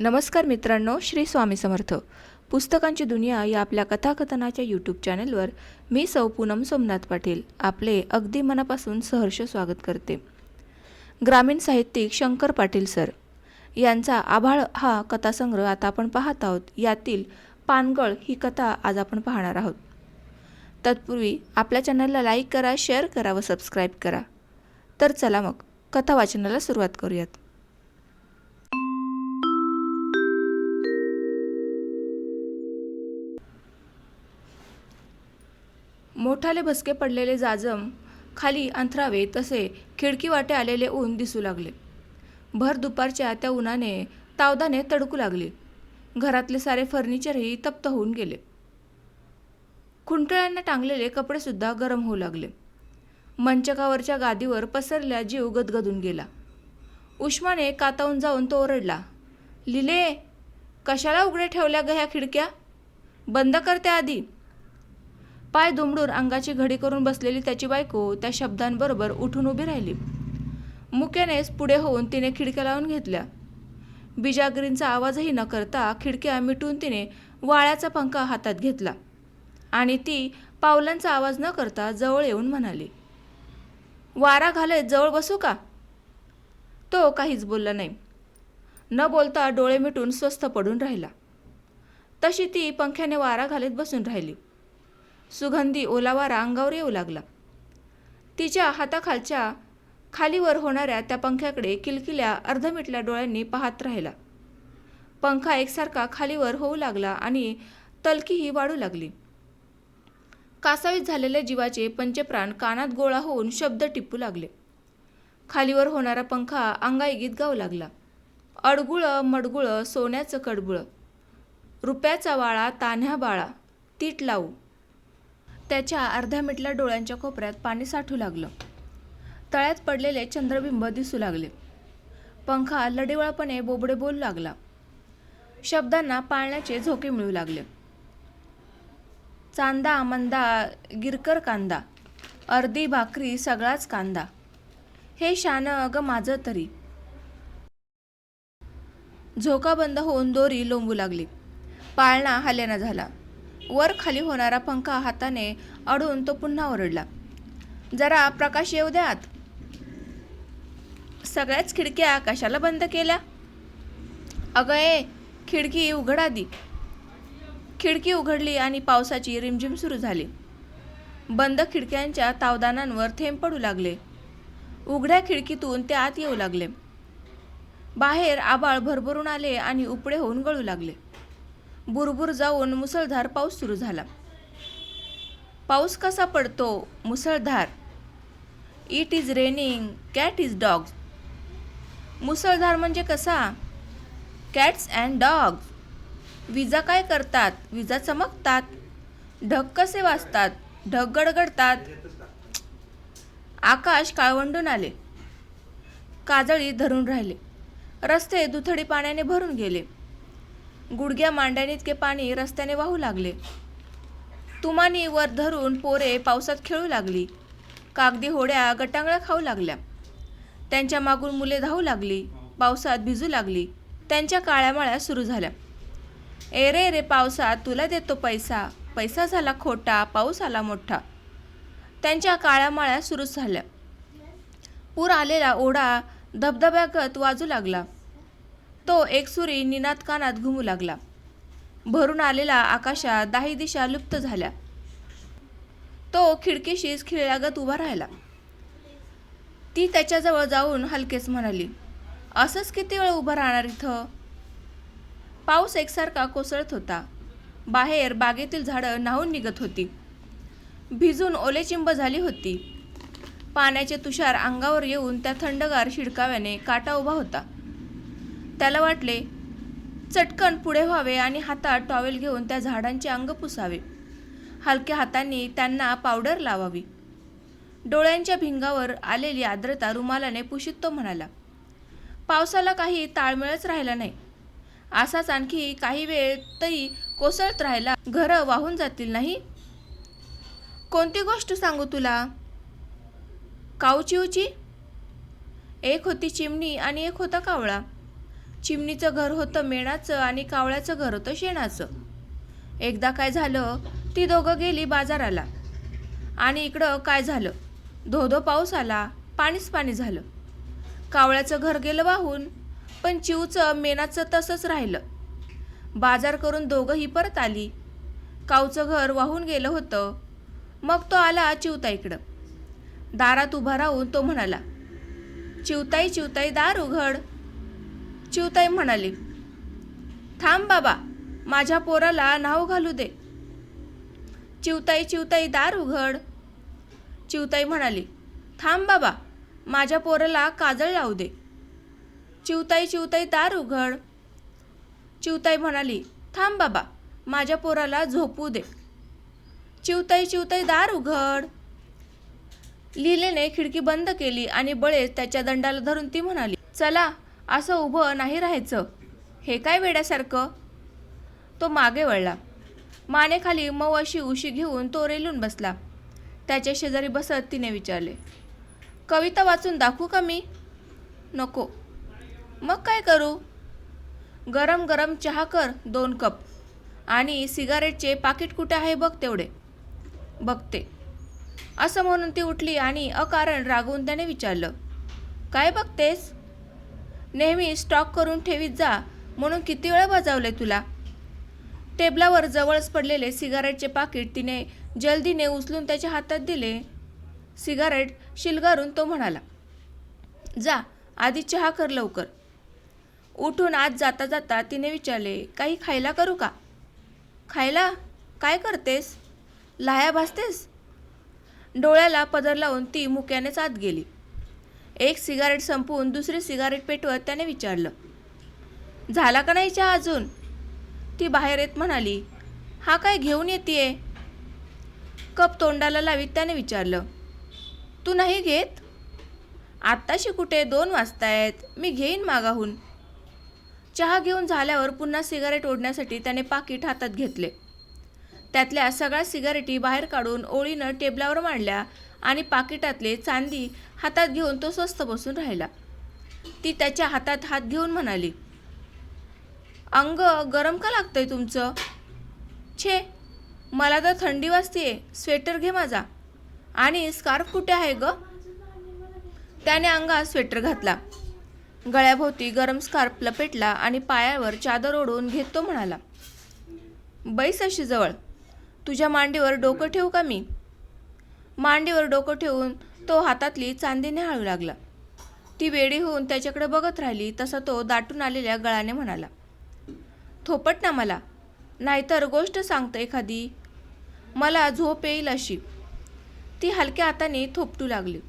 नमस्कार मित्रांनो श्री स्वामी समर्थ. पुस्तकांची दुनिया या आपल्या कथाकथनाच्या यूट्यूब चॅनलवर मी सौ पूनम सोमनाथ पाटील आपले अगदी मनापासून सहर्ष स्वागत करते. ग्रामीण साहित्यिक शंकर पाटील सर यांचा आभाळ हा कथासंग्रह आता आपण पाहत आहोत. यातील पानगळ ही कथा आज आपण पाहणार आहोत. तत्पूर्वी आपल्या चॅनलला लाईक करा शेअर करा व सबस्क्राईब करा. तर चला मग कथा वाचनाला सुरुवात करूयात. मोठाले भसके पडलेले जाजम खाली अंथरावे तसे खिडकी वाटे आलेले ऊन दिसू लागले. भर दुपारच्या त्या उन्हाने तावदाने तडकू लागली. घरातले सारे फर्निचरही तप्त होऊन गेले. खुंटळ्यांना टांगलेले कपडेसुद्धा गरम होऊ लागले. मंचकावरच्या गादीवर पसरल्या जीव गदगदून गेला. उष्माने कातावून जाऊन तो ओरडला लिले कशाला उघडे ठेवल्या ग ह्या खिडक्या? बंद करते आधी. पाय दुमडून अंगाची घडी करून बसलेली त्याची बायको त्या शब्दांबरोबर उठून उभी राहिली. मुक्यानेच पुढे होऊन तिने खिडक्या लावून घेतल्या. बिजागरींचा आवाजही न करता खिडक्या मिटून तिने वाळ्याचा पंखा हातात घेतला आणि ती पावलांचा आवाज न करता जवळ येऊन म्हणाली वारा घालत जवळ बसू का? तो काहीच बोलला नाही. न बोलता डोळे मिटून स्वस्थ पडून राहिला. तशी ती पंख्याने वारा घालत बसून राहिली. सुगंधी ओलावारा अंगावर येऊ लागला. तिच्या हाताखालच्या खालीवर होणाऱ्या त्या पंख्याकडे किलकिल्या अर्धमिटल्या डोळ्यांनी पाहत राहिला. पंखा एकसारखा खालीवर होऊ लागला आणि तलकीही वाढू लागली. कासावीत झालेल्या जीवाचे पंचप्राण कानात गोळा होऊन शब्द टिपू लागले. खालीवर होणारा पंखा अंगाईगीत गाऊ लागला. अडगुळं मडगुळं सोन्याचं कडबुळं. रुपयाचा वाळा तान्ह्या बाळा तीट लावू. त्याच्या अर्ध्या मिटल्या डोळ्यांच्या कोपऱ्यात पाणी साठू लागलं. तळ्यात पडलेले चंद्रबिंब दिसू लागले. पंखा लढिवळपणे बोबडे बोलू लागला. शब्दांना पाळण्याचे झोके मिळू लागले. चांदा मंदा गिरकर कांदा अर्धी भाकरी सगळाच कांदा. हे शान अगं माझं तरी. झोका बंद होऊन दोरी लोंबू लागली. पाळणा हल्याना झाला. वर खाली होणारा पंखा हाताने अडून तो पुन्हा ओरडला. जरा प्रकाश येऊ द्यात. सगळ्याच खिडक्या कशाला बंद केल्या? अगं ए खिडकी उघड आधी. खिडकी उघडली आणि पावसाची रिमझिम सुरू झाली. बंद खिडक्यांच्या तावदानांवर थेंब पडू लागले. उघड्या खिडकीतून ते आत येऊ लागले. बाहेर आबाळ भरभरून आले आणि उपडे होऊन गळू लागले. बुरबुर जाऊन मुसळधार पाऊस सुरू झाला. पाऊस कसा पडतो? मुसळधार. It is raining cat is dog मुसळधार म्हणजे कसा? कॅट्स अँड डॉग्स विजा काय करतात? विजा चमकतात. ढग कसे वाजतात? ढग गडगडतात. आकाश काळवंडून आले. काजळी धरून राहिले. रस्ते दुथडी पाण्याने भरून गेले. गुडघ्या मांड्यानितके पाणी रस्त्याने वाहू लागले. तुमानी वर धरून पोरे पावसात खेळू लागली. कागदी होड्या गटांगळ्या खाऊ लागल्या. त्यांच्या मागून मुले धावू लागली. पावसात भिजू लागली. त्यांच्या काळ्या माळ्या सुरू झाल्या. ए रे रे पावसात तुला देतो पैसा. पैसा झाला खोटा पाऊस आला मोठा. त्यांच्या काळ्या माळ्या सुरूच झाल्या. पूर आलेला ओढा धबधब्यागत वाजू लागला. तो एकसुरी निनाद कानात घुमू लागला. भरून आलेला आकाशात दाही दिशा लुप्त झाल्या. तो खिडकीशीच खिळ्यागत उभा राहिला. ती त्याच्याजवळ जाऊन हलकेच म्हणाली असंच किती वेळ उभं राहणार इथं? पाऊस एकसारखा कोसळत होता. बाहेर बागेतील झाडं न्हावून निघत होती. भिजून ओलेचिंब झाली होती. पाण्याचे तुषार अंगावर येऊन त्या थंडगार शिडकाव्याने काटा उभा होता. त्याला वाटले चटकन पुढे व्हावे आणि हातात टॉवेल घेऊन त्या झाडांचे अंग पुसावे. हलक्या हातांनी त्यांना पावडर लावावी. डोळ्यांच्या भिंगावर आलेली आर्द्रता रुमालाने पुशीत तो म्हणाला पावसाला काही ताळमेळच राहिला नाही. असाच आणखी काही वेळ तरी कोसळत राहिला घरं वाहून जातील नाही? कोणती गोष्ट सांगू तुला? काऊचिवची एक होती चिमणी आणि एक होता कावळा. चिमणीचं घर होतं मेणाचं आणि कावळ्याचं घर होतं शेणाचं. एकदा काय झालं ती दोघं गेली बाजाराला. आणि इकडं काय झालं धो धो पाऊस आला पाणीच पाणी झालं. कावळ्याचं घर गेलं वाहून पण चिवचं मेणाचं तसंच राहिलं. बाजार करून दोघंही परत आली. कावचं घर वाहून गेलं होतं मग तो आला चिवता इकडं. दारात उभा राहून तो म्हणाला चिवताई चिवताई दार उघड. चिवताई म्हणाली थांब बाबा माझ्या पोराला नाव घालू दे. चिवताई चिवताई दार उघड. चिवताई म्हणाली थांब बाबा माझ्या पोराला काजळ लावू दे. चिवताई चिवताई दार उघड. चिवताई म्हणाली थांब बाबा माझ्या पोराला झोपू दे. चिवताई चिवताई दार उघड. लिलेने खिडकी बंद केली आणि बळेच त्याच्या दंडाला धरून ती म्हणाली चला असं उभं नाही राहायचं. हे काय वेड्यासारखं? तो मागे वळला. मानेखाली मऊ अशी उशी घेऊन तो रेलून बसला. त्याच्या शेजारी बसत तिने विचारले कविता वाचून दाखवू का मी? नको. मग काय करू? गरम गरम चहा कर दोन कप. आणि सिगारेटचे पाकिट कुठे आहे बघ तेवढे. बघते. असं म्हणून ती उठली आणि अकारण रागवून त्याने विचारलं काय बघतेस? नेहमी स्टॉक करून ठेवीत जा म्हणून किती वेळा बजावले तुला? टेबलावर जवळच पडलेले सिगारेटचे पाकिट तिने जल्दीने उचलून त्याच्या हातात दिले. सिगारेट शिलगारून तो म्हणाला जा आधी चहा कर लवकर. उठून आत जाता जाता तिने विचारले काही खायला करू का? खायला? काय करतेस? लाया भासतेस डोळ्याला पदर लावून ती मुक्यानेच आत गेली. एक सिगारेट संपवून दुसरी सिगारेट पेटवत त्याने विचारलं झाला का नाही चहा अजून? ती बाहेर येत म्हणाली हा काय घेऊन येते कप तोंडाला लावीत त्याने विचारलं तू नाही घेत? आत्ताशी कुठे? दोन वाजतायत मी घेईन मागाहून. चहा घेऊन झाल्यावर पुन्हा सिगारेट ओढण्यासाठी त्याने पाकिट हातात घेतले. त्यातल्या सगळ्या सिगारेटी बाहेर काढून ओळीनं टेबलावर मांडल्या. आणि पाकिटातले चांदी हातात घेऊन तो स्वस्त बसून राहिला. ती त्याच्या हातात हात घेऊन म्हणाली अंग गरम का लागतंय तुमचं? छे मला तर थंडी वाजतीये स्वेटर घे माझा. आणि स्कार्फ कुठे आहे ग? त्याने अंगात स्वेटर घातला. गळ्याभोवती गरम स्कार्फ लपेटला आणि पायावर चादर ओढून घेत तो म्हणाला बैस अशी जवळ तुझ्या मांडीवर डोकं ठेवू का मी? मांडीवर डोकं ठेवून तो हातातली चांदी न्याहाळू लागला. ती वेडी होऊन त्याच्याकडे बघत राहिली तसा तो दाटून आलेल्या गळाने म्हणाला थोपट ना मला नाहीतर गोष्ट सांगतं एखादी. मला झोप येईल अशी. ती हलक्या हाताने थोपटू लागली.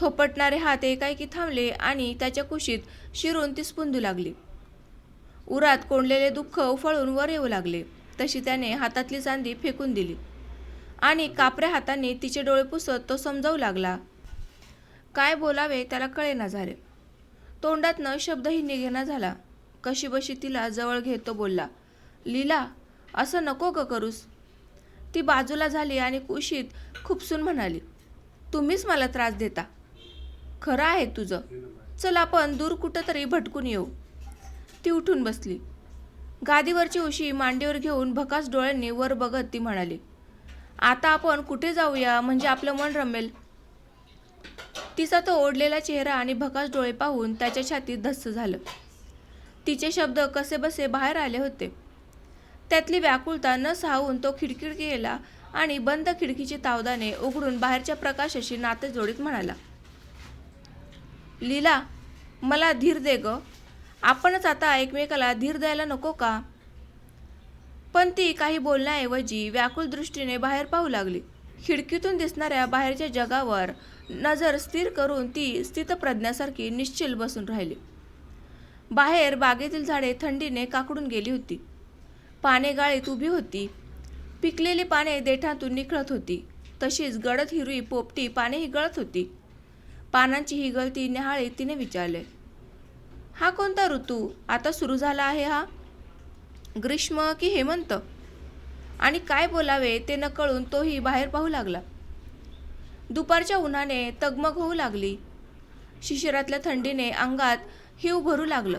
थोपटणारे हात एकाएकी थांबले आणि त्याच्या कुशीत शिरून ती स्पुंदू लागली. उरात कोंडलेले दुःख उफळून वर येऊ लागले तशी त्याने हातातली चांदी फेकून दिली. आणि कापऱ्या हाताने तिचे डोळे पुसत तो समजावू लागला. काय बोलावे त्याला कळेना झाले. तोंडातनं शब्दही निघेना झाला. कशीबशी तिला जवळ घेत तो बोलला लीला असं नको ग करूस. ती बाजूला झाली आणि कुशीत खुपसून म्हणाली तुम्हीच मला त्रास देता. खरं आहे तुझं. चल आपण दूर कुठंतरी भटकून येऊ. ती उठून बसली. गादीवरची उशी मांडीवर घेऊन भकास डोळ्यांनी वर बघत ती म्हणाली आता आपण कुठे जाऊया? म्हणजे आपलं मन रमेल. तिचा तो ओढलेला चेहरा आणि भकास डोळे पाहून त्याच्या छातीत धस्स झालं. तिचे शब्द कसे बसे बाहेर आले होते. त्यातली व्याकुळता न सावून तो खिडकीड गेला आणि बंद खिडकीची तावदाने उघडून बाहेरच्या प्रकाशाशी नाते जोडीत म्हणाला लीला मला धीर दे ग. आपणच आता एकमेकाला धीर द्यायला नको का? पण ती काही बोलण्याऐवजी व्याकुल दृष्टीने बाहेर पाहू लागली. खिडकीतून दिसणाऱ्या बाहेरच्या जगावर नजर स्थिर करून ती स्थितप्रज्ञासारखी निश्चिल बसून राहिली. बाहेर बागेतील झाडे थंडीने काकडून गेली होती. पाने गाळीत उभी होती. पिकलेली पाने देठातून निखळत होती. तशीच गडद हिरवी पोपटी पानेही गळत होती. पानांची ही गळती न्याहाळी तिने विचारले हा कोणता ऋतू? आता सुरू झाला आहे हा? ग्रीष्म की हेमंत? आणि काय बोलावे ते न कळून तोही बाहेर पाहू लागला. दुपारच्या उन्हाने तगमग होऊ लागली. शिशिरातल्या थंडीने अंगात हिव भरू लागलं.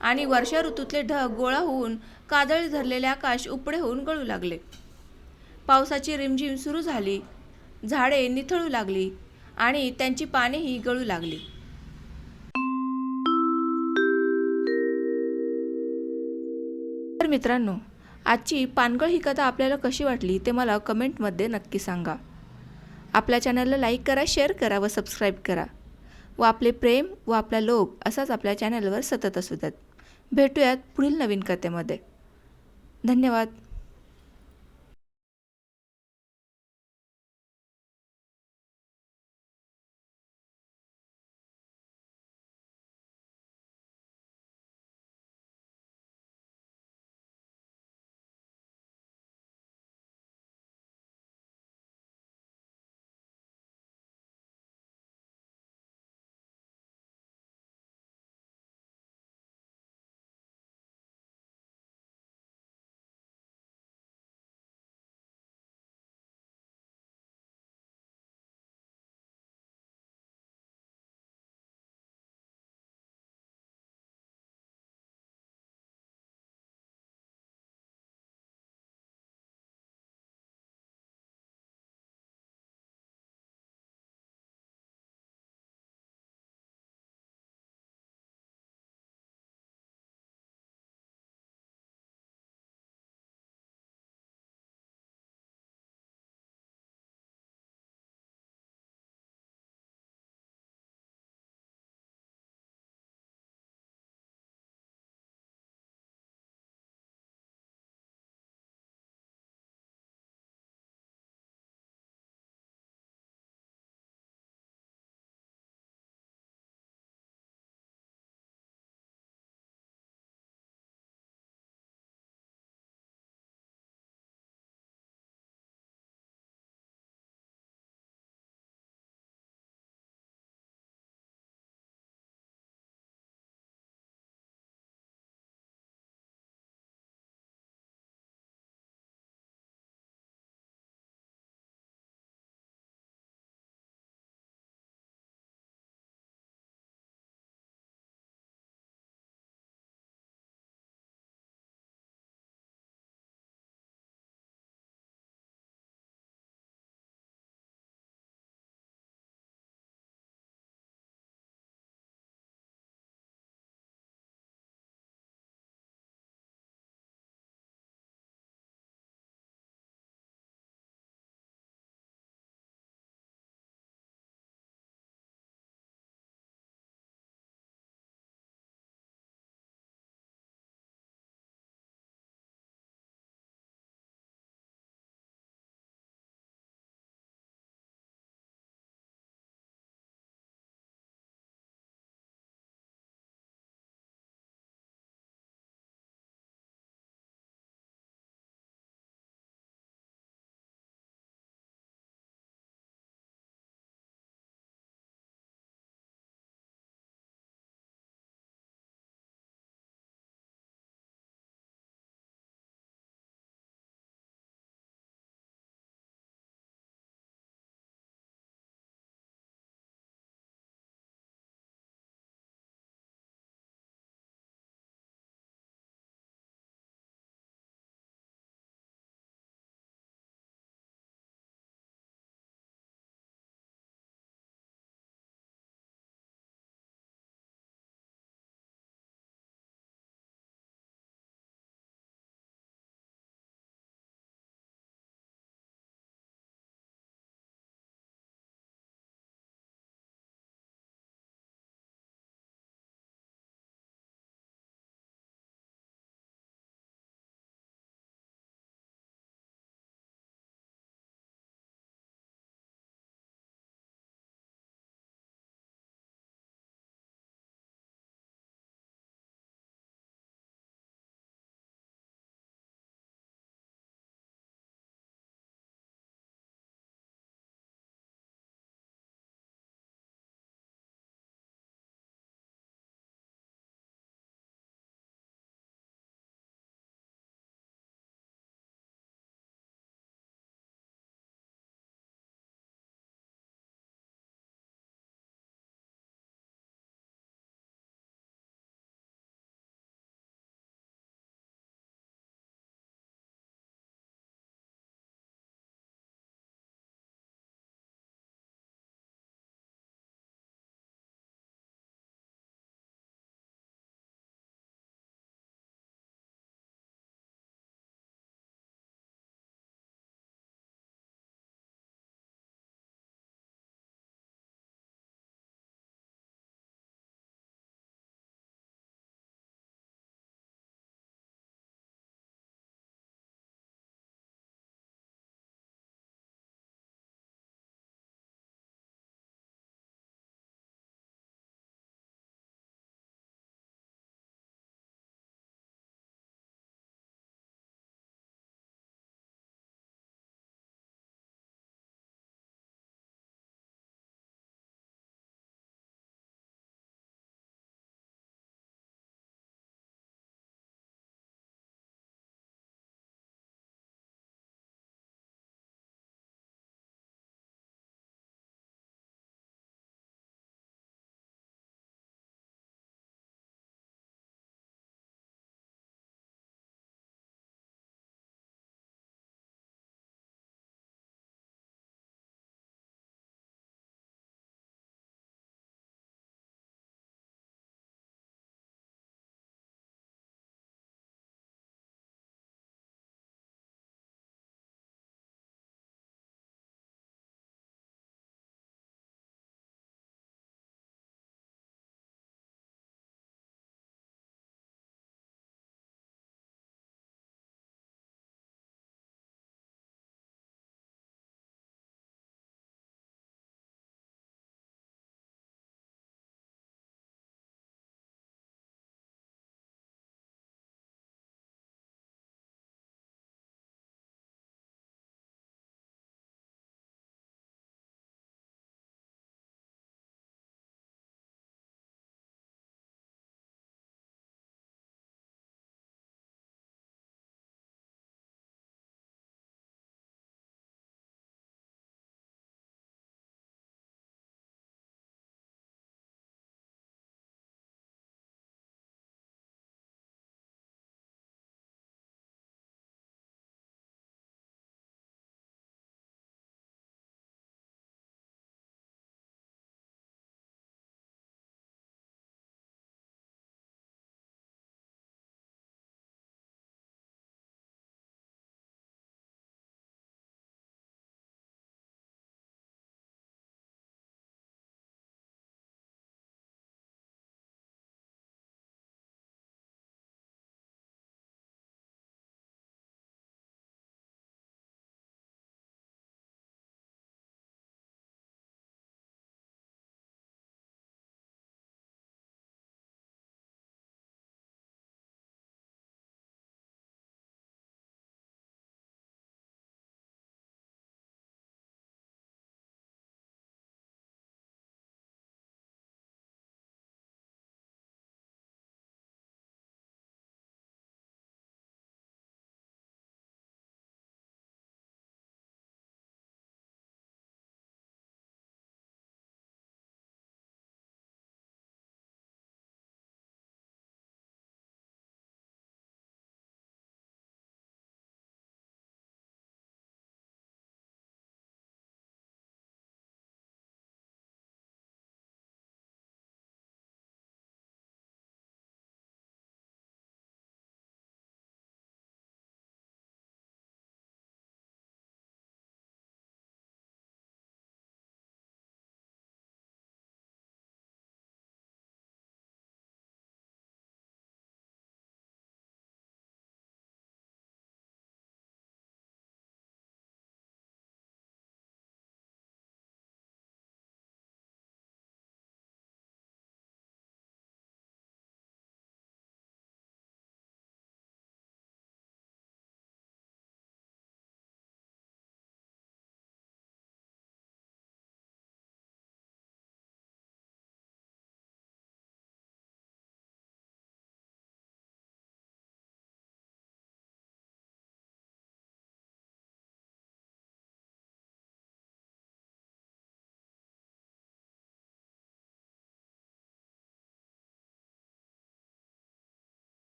आणि वर्षा ऋतूतले ढग गोळा होऊन कादळी धरलेले आकाश उपडे होऊन गळू लागले. पावसाची रिमझिम सुरू झाली. झाडे निथळू लागली आणि त्यांची पानेही गळू लागली. मित्रांनो आजची पानगळ ही कथा आपल्याला कशी वाटली ते मला कमेंटमध्ये नक्की सांगा. आपल्या चॅनलला लाईक करा शेअर करा व सबस्क्राईब करा. व आपले प्रेम व आपला लोभ असाच आपल्या चॅनलवर सतत असू द्यात भेटूयात पुढील नवीन कथेमध्ये. धन्यवाद.